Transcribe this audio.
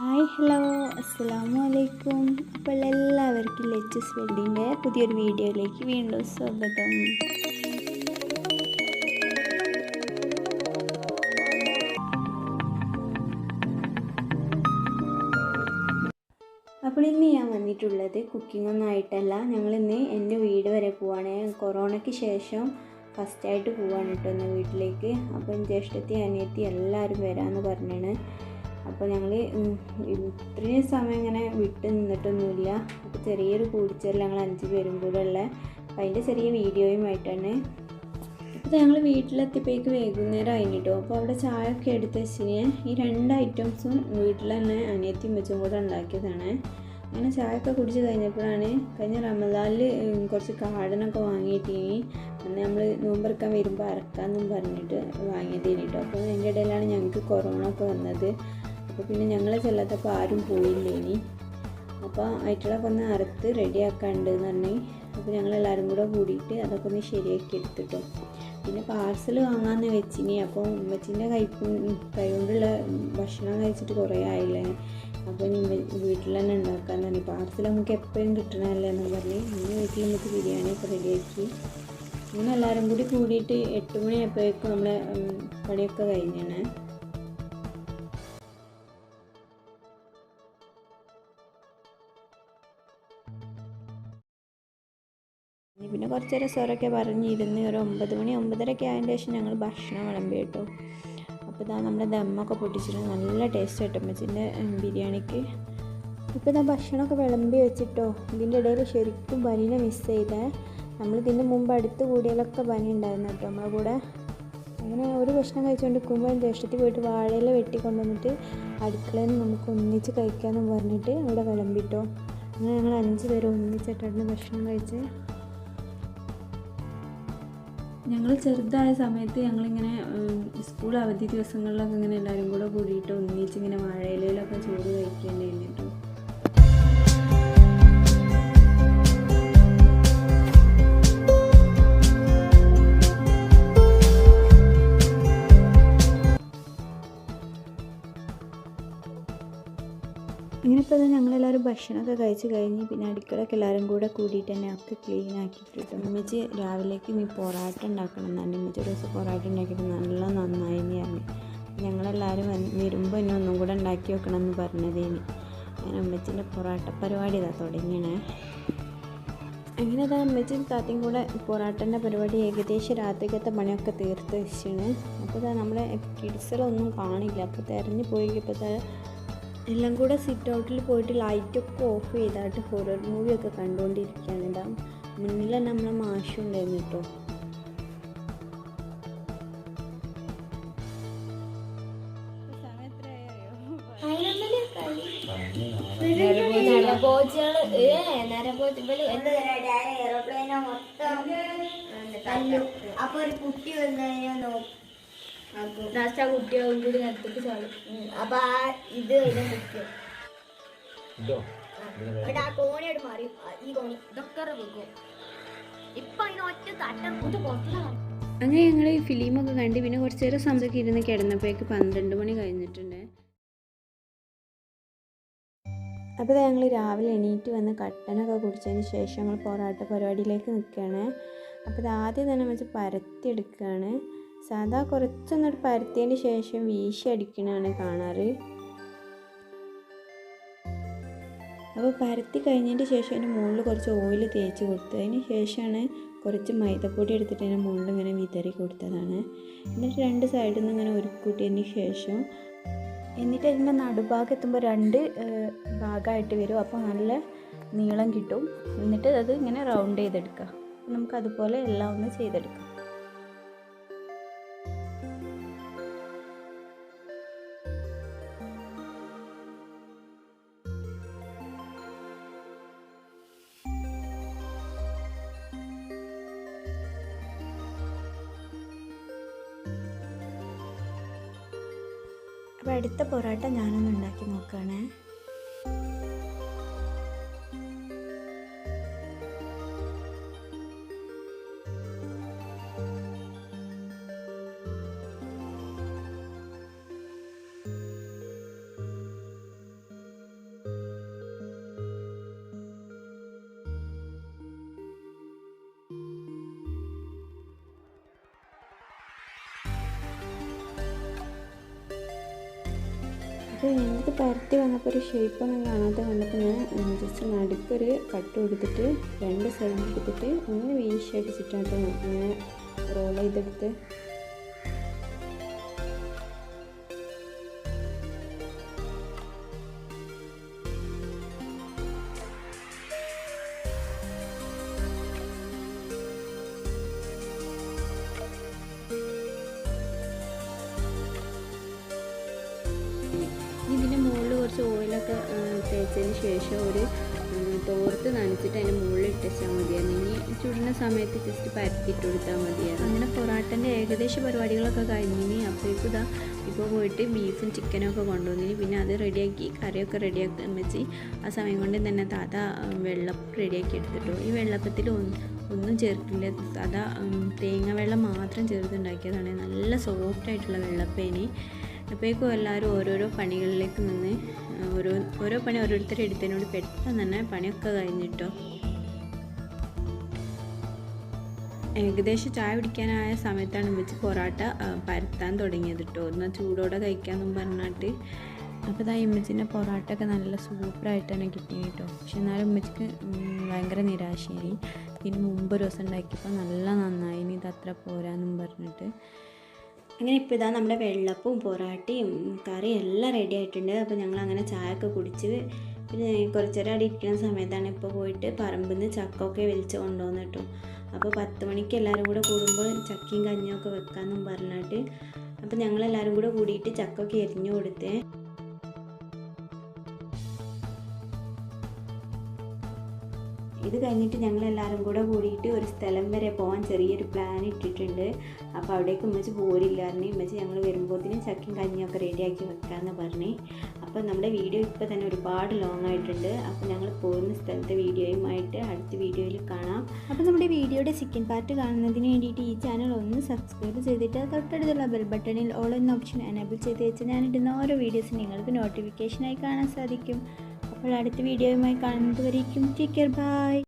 Hi hello. അസ്സലാമു അലൈക്കും. അപ്പോൾ എല്ലാവർക്കും ലെച്ചസ് വെൽഡിന്റെ പുതിയൊരു വീഡിയോയിലേക്ക് വീണ്ടും സ്വാഗതം. അപ്പോൾ ഇന്ന് ഞാൻ വന്നിട്ടുള്ളത് കുക്കിംഗ് ഒന്നും ആയിട്ടല്ല. ഞങ്ങളിന്ന് എന്റെ വീട് വരെ പോവാണ്. കൊറോണയ്ക്ക് ശേഷം ഫസ്റ്റായിട്ട് പോവാണ് കേട്ടോ ഇന്ന് വീട്ടിലേക്ക്. അപ്പം ജ്യേഷ്ഠത്തി അനിയത്തി എല്ലാവരും വരാമെന്ന് പറഞ്ഞാണ്. അപ്പോൾ ഞങ്ങൾ ഇത്രയും സമയം ഇങ്ങനെ വിട്ട് നിന്നിട്ടൊന്നുമില്ല. അപ്പോൾ ചെറിയൊരു കൂടിച്ചേരൽ ഞങ്ങൾ അഞ്ച് പേരും കൂടെ ഉള്ള. അപ്പോൾ അതിന്റെ ചെറിയ വീഡിയോയുമായിട്ടാണ്. അപ്പോൾ ഞങ്ങൾ വീട്ടിലെത്തിയപ്പോഴേക്ക് വൈകുന്നേരം അതിനിട്ടോ അപ്പോൾ അവിടെ ചായ ഒക്കെ എടുത്ത് വെച്ചിന്. ഈ രണ്ട് ഐറ്റംസും വീട്ടിൽ തന്നെ അനിയത്തിയും വെച്ചും കൂടെ ഉണ്ടാക്കിയതാണ്. അങ്ങനെ ചായ ഒക്കെ കുടിച്ച് കഴിഞ്ഞപ്പോഴാണ് കഴിഞ്ഞ റമദാനിൽ കുറച്ച് കാടനൊക്കെ വാങ്ങിയിട്ടിനി. അന്ന് നമ്മൾ നോമ്പറക്കാൻ വരുമ്പോൾ അറക്കാമെന്നും പറഞ്ഞിട്ട് വാങ്ങിയതേനി അപ്പോൾ അതിന്റെ ഇടയിലാണ് ഞങ്ങൾക്ക് കൊറോണ ഒക്കെ വന്നത്. അപ്പോൾ പിന്നെ ഞങ്ങൾ ചെല്ലാത്തപ്പോൾ ആരും പോയില്ല ഇനി? അപ്പോൾ അയറ്റുകളൊക്കെ ഒന്ന് അറുത്ത് റെഡിയാക്കാണ്ട് എന്ന് പറഞ്ഞ് അപ്പോൾ ഞങ്ങളെല്ലാവരും കൂടെ കൂടിയിട്ട് അതൊക്കെ ഒന്ന് ശരിയാക്കി എടുത്തിട്ടോ. പിന്നെ പാർസൽ വാങ്ങാമെന്ന് വെച്ചിനി. അപ്പോൾ ഉമ്മച്ചിന്റെ കൈ കൈകൊണ്ടുള്ള ഭക്ഷണം കഴിച്ചിട്ട് കുറേ ആയില്ലേ? അപ്പോൾ ഇനി വീട്ടിൽ തന്നെ ഉണ്ടാക്കാൻ തന്നെ പാർസൽ നമുക്ക് എപ്പോഴും കിട്ടണമല്ലേ എന്ന് പറഞ്ഞ് ഇന്ന് വീട്ടിൽ നമുക്ക് ബിരിയാണിയൊക്കെ റെഡിയാക്കി. അങ്ങനെ എല്ലാവരും കൂടി കൂടിയിട്ട് എട്ട് മണിയായപ്പോഴേക്കും നമ്മളെ പണിയൊക്കെ കഴിഞ്ഞാണ്. പിന്നെ കുറച്ച് നേരം സ്വരമൊക്കെ പറഞ്ഞിരുന്ന് ഒരു ഒമ്പത് മണി ഒമ്പതരയൊക്കെ ആയതിന്റെ ശേഷം ഞങ്ങൾ ഭക്ഷണം വിളമ്പി കേട്ടോ. അപ്പോൾ ഇതാ നമ്മുടെ ദമ്മൊക്കെ പൊട്ടിച്ചിട്ട് നല്ല ടേസ്റ്റ് കേട്ടോ അമ്മച്ചിന്റെ ബിരിയാണിക്ക്. ഇപ്പോൾ ഇതാ ഭക്ഷണമൊക്കെ വിളമ്പി വെച്ചിട്ടോ. ഇതിന്റെ ഇടയിൽ ശരിക്കും ബനീനെ മിസ് ചെയ്തേ. നമ്മൾ ഇതിന്റെ മുമ്പ് അടുത്ത് കൂടിയാലൊക്കെ ബനി ഉണ്ടായിരുന്നു കേട്ടോ നമ്മളെ കൂടെ. അങ്ങനെ ഒരു ഭക്ഷണം കഴിച്ചുകൊണ്ട് കുമ്പോൾ ജ്യേഷ്ഠത്തിൽ പോയിട്ട് വാഴയില വെട്ടിക്കൊണ്ടുവന്നിട്ട് അടുക്കളയിൽ നിന്ന് നമുക്ക് ഒന്നിച്ച് കഴിക്കാമെന്ന് പറഞ്ഞിട്ട് അവിടെ വിളമ്പിട്ടോ. അങ്ങനെ ഞങ്ങൾ അഞ്ച് പേര് ഒന്നിച്ചിട്ടായിരുന്നു ഭക്ഷണം കഴിച്ച് ഞങ്ങൾ ചെറുതായ സമയത്ത് ഞങ്ങളിങ്ങനെ സ്കൂൾ അവധി ദിവസങ്ങളിലൊക്കെ ഇങ്ങനെ എല്ലാവരും കൂടെ കൂടിയിട്ട് ഒന്നിച്ചിങ്ങനെ വാഴയിലയിലൊക്കെ ചോറ് കഴിക്കേണ്ടി കേട്ടോ ഇപ്പോൾ ഞങ്ങളെല്ലാവരും ഭക്ഷണമൊക്കെ കഴിച്ച് കഴിഞ്ഞ് പിന്നെ അടുക്കളൊക്കെ എല്ലാവരും കൂടെ കൂടിയിട്ട് തന്നെ ഒക്കെ ക്ലീൻ ആക്കിയിട്ടിട്ടു ഉമ്മച്ചി രാവിലേക്ക് നീ പൊറാട്ട ഉണ്ടാക്കണം എന്നാണ്. ഉമ്മച്ചി ഒരു ദിവസം പൊറാട്ട ഉണ്ടാക്കിയിട്ട് നല്ല നന്നായി പറഞ്ഞു. ഞങ്ങളെല്ലാവരും വരുമ്പോൾ ഇനി ഒന്നും കൂടെ ഉണ്ടാക്കി വെക്കണം എന്ന് പറഞ്ഞതേനി അങ്ങനെ ഉമ്മച്ചിന്റെ പൊറാട്ട പരിപാടി ഇതാ തുടങ്ങിയണേ. അങ്ങനെ അതാ അമ്മച്ചും താത്തയും കൂടെ പൊറാട്ടന്റെ പരിപാടി ഏകദേശം രാത്രിക്കത്തെ പണിയൊക്കെ തീർത്ത് വെച്ചാണ്. അപ്പോൾ നമ്മളെ കിഡ്സിലൊന്നും കാണില്ല. അപ്പോൾ തിരഞ്ഞു പോയി. എല്ലാം കൂടെ സിറ്റ് ഔട്ടിൽ പോയിട്ട് ലൈറ്റൊക്കെ ഓഫ് ചെയ്തായിട്ട് ഹൊറർ മൂവിയൊക്കെ കണ്ടുകൊണ്ടിരിക്കുകയാണ് ഇതാ മുന്നിൽ തന്നെ നമ്മളെ മാഷും ഉണ്ടായിരുന്നു കേട്ടോ അപ്പൊ ഒരു കുട്ടി വന്നു നോക്കും. ലാസ്റ്റ് ആ കുട്ടികളും കൂടി നിലത്തേക്ക് ചാടും. അപ്പൊ ആ ഇത് അതിനെ കുട്ടിയോ എന്നിട്ട് ആ കോണിയോട് മാറി. ഈ കോണി. ഇതൊക്കെ വെക്കും. ഇപ്പൊ അതിന് തട്ടം അങ്ങനെ ഞങ്ങൾ ഈ ഫിലിമൊക്കെ കണ്ട് പിന്നെ കുറച്ച് നേരം സംസാരിക്കും ഇരുന്ന് കിടന്നപ്പോഴേക്ക് പന്ത്രണ്ട് മണി കഴിഞ്ഞിട്ടുണ്ട്. അപ്പോൾ ഞങ്ങൾ രാവിലെ എണീറ്റ് വന്ന് കട്ടനൊക്കെ കുടിച്ചതിന് ശേഷം ഞങ്ങൾ പൊറാട്ട പരിപാടിയിലേക്ക് നിൽക്കുകയാണ് അപ്പോൾ ഇത് ആദ്യം തന്നെ വെച്ച് പരത്തിയെടുക്കുകയാണ് സാധാ കുറച്ചൊന്നിട്ട് പരത്തിയതിന് ശേഷം വീശി അടിക്കണതാണ് കാണാറ്. അപ്പോൾ പരത്തി കഴിഞ്ഞതിന്റെ ശേഷം അതിന്റെ മുകളിൽ കുറച്ച് ഓയിൽ തേച്ച് കൊടുത്തു അതിന് ശേഷമാണ് കുറച്ച് മൈദപ്പൊടി എടുത്തിട്ട് അതിന്റെ മുകളിൽ ഇങ്ങനെ വിതറി കൊടുത്തതാണ്. എന്നിട്ട് രണ്ട് സൈഡിൽ നിന്ന് ഇങ്ങനെ ഒരുക്കൂട്ടിയതിന് ശേഷം എന്നിട്ട് അതിന്റെ നടുഭാഗം എത്തുമ്പോൾ രണ്ട് ഭാഗമായിട്ട് വരും. അപ്പോൾ നല്ല നീളം കിട്ടും. എന്നിട്ട് അത് ഇങ്ങനെ റൗണ്ട് ചെയ്തെടുക്കുക നമുക്ക് അതുപോലെ എല്ലാം ഒന്ന് ചെയ്തെടുക്കാം. അടുത്ത പൊറോട്ട ഞാനൊന്ന് ഉണ്ടാക്കി നോക്കുകയാണേ അപ്പോൾ ഞങ്ങൾക്ക് പരത്തി വന്നപ്പോൾ ഒരു ഷേപ്പൊന്നും കാണാതെ കണ്ടപ്പോൾ ഞാൻ ജസ്റ്റ് നടുക്കൊരു കട്ട് കൊടുത്തിട്ട് രണ്ട് സൈഡ് എടുത്തിട്ട് ഒന്ന് വീശടിച്ചിട്ടാണ് ഞാൻ റോൾ ചെയ്തെടുത്ത് ഓയിലൊക്കെ തേച്ചതിന് ശേഷം ഒരു തോർത്ത് നനച്ചിട്ട് അതിന്റെ മുകളിൽ ഇട്ടാൽ മതിയായിരുന്നു. ഇനി ചുടുന്ന സമയത്ത് ജസ്റ്റ് പരത്തിയിട്ട് കൊടുത്താൽ മതിയായിരുന്നു. അങ്ങനെ പൊറാട്ടന്റെ ഏകദേശ പരിപാടികളൊക്കെ കഴിഞ്ഞിനി അപ്പോഴേക്കും ഇതാ ഇപ്പോൾ പോയിട്ട് ബീഫും ചിക്കനും ഒക്കെ കൊണ്ടുവന്നിനി പിന്നെ അത് റെഡിയാക്കി കറിയൊക്കെ റെഡിയാക്കാൻ വെച്ച് ആ സമയം കൊണ്ട് തന്നെ താത്ത ഉം, വെള്ളം റെഡിയാക്കി എടുത്തിട്ടു. ഈ വെള്ളപ്പത്തിൽ ഒന്നും ചേർക്കില്ല സാധാ തേങ്ങ വെള്ളം മാത്രം ചേർത്തുണ്ടാക്കിയതാണ് നല്ല സോഫ്റ്റ് ആയിട്ടുള്ള വെള്ളപ്പേനി. അപ്പോഴേക്കും എല്ലാവരും ഓരോരോ പണികളിലേക്ക് നിന്ന് ഓരോ ഓരോ പണി ഓരോരുത്തരും എടുത്തതിനോട് പെട്ടെന്ന് തന്നെ പണിയൊക്കെ കഴിഞ്ഞിട്ടോ. ഏകദേശം ചായ പിടിക്കാനായ സമയത്താണ് വെച്ച് പൊറാട്ട പരത്താൻ തുടങ്ങിയത് കേട്ടോ എന്നാൽ ചൂടോടെ കഴിക്കാമെന്നും പറഞ്ഞിട്ട്. അപ്പോൾ ഇതാ ഇമ്മച്ചിന്റെ പൊറോട്ട ഒക്കെ നല്ല സൂപ്പറായിട്ട് തന്നെ കിട്ടി പക്ഷെ എന്നാലും ഉമ്മച്ചിക്ക് ഭയങ്കര നിരാശയായി. ഇതിന് മുമ്പ് ഒരു ദിവസം ഉണ്ടാക്കിയപ്പോൾ നല്ല നന്നായി. ഇനി ഇത് അത്ര പോരാന്നും പറഞ്ഞിട്ട്. അങ്ങനെ ഇപ്പോൾ ഇതാ നമ്മുടെ വെള്ളപ്പും പൊറാട്ടയും കറിയും എല്ലാം റെഡി ആയിട്ടുണ്ട്. അപ്പോൾ ഞങ്ങൾ അങ്ങനെ ചായ ഒക്കെ കുടിച്ച് പിന്നെ കുറച്ച് നേരം അവിടെ ഇരിക്കുന്ന സമയത്താണ് ഇപ്പോൾ പോയിട്ട് പറമ്പിൽ നിന്ന് ചക്കൊക്കെ വലിച്ച് കൊണ്ടുവന്ന് കേട്ടോ. അപ്പോൾ പത്ത് മണിക്ക് എല്ലാവരും കൂടെ കൂടുമ്പോൾ ചക്കയും കഞ്ഞിയും ഒക്കെ വെക്കാമെന്നും പറഞ്ഞിട്ട്. അപ്പോൾ ഞങ്ങളെല്ലാവരും കൂടെ കൂടിയിട്ട് ചക്കൊക്കെ എരിഞ്ഞു കൊടുത്തേ. ഇത് കഴിഞ്ഞിട്ട് ഞങ്ങൾ എല്ലാവരും കൂടെ കൂടിയിട്ട് ഒരു സ്ഥലം വരെ പോകാൻ ചെറിയൊരു പ്ലാൻ ഇട്ടിട്ടുണ്ട്. അപ്പോൾ അവിടേക്ക് ഉമ്മച്ച് പോരില്ല. പറഞ്ഞു ഉമ്മച്ച് ഞങ്ങൾ വരുമ്പോഴത്തേനും ചക്കയും കഞ്ഞിയൊക്കെ റെഡിയാക്കി വെക്കാമെന്ന് പറഞ്ഞു. അപ്പോൾ നമ്മുടെ വീഡിയോ ഇപ്പോൾ തന്നെ ഒരുപാട് ലോങ് ആയിട്ടുണ്ട്. അപ്പോൾ ഞങ്ങൾ പോകുന്ന സ്ഥലത്തെ വീഡിയോയുമായിട്ട് അടുത്ത വീഡിയോയിൽ കാണാം. അപ്പോൾ നമ്മുടെ വീഡിയോയുടെ സെക്കൻഡ് പാർട്ട് കാണുന്നതിന് വേണ്ടിയിട്ട് ഈ ചാനൽ ഒന്ന് സബ്സ്ക്രൈബ് ചെയ്തിട്ട് തൊട്ടടുത്തുള്ള ബെൽ ബട്ടണിൽ ഓൾ എന്ന ഓപ്ഷൻ എനേബിൾ ചെയ്ത് വെച്ച് ഞാനിടുന്ന ഓരോ വീഡിയോസും നിങ്ങൾക്ക് നോട്ടിഫിക്കേഷനായി കാണാൻ സാധിക്കും. അപ്പോൾ അടുത്ത വീഡിയോയുമായി കാണുന്നത് വരേക്കും ടേക്ക് കെയർ ബൈ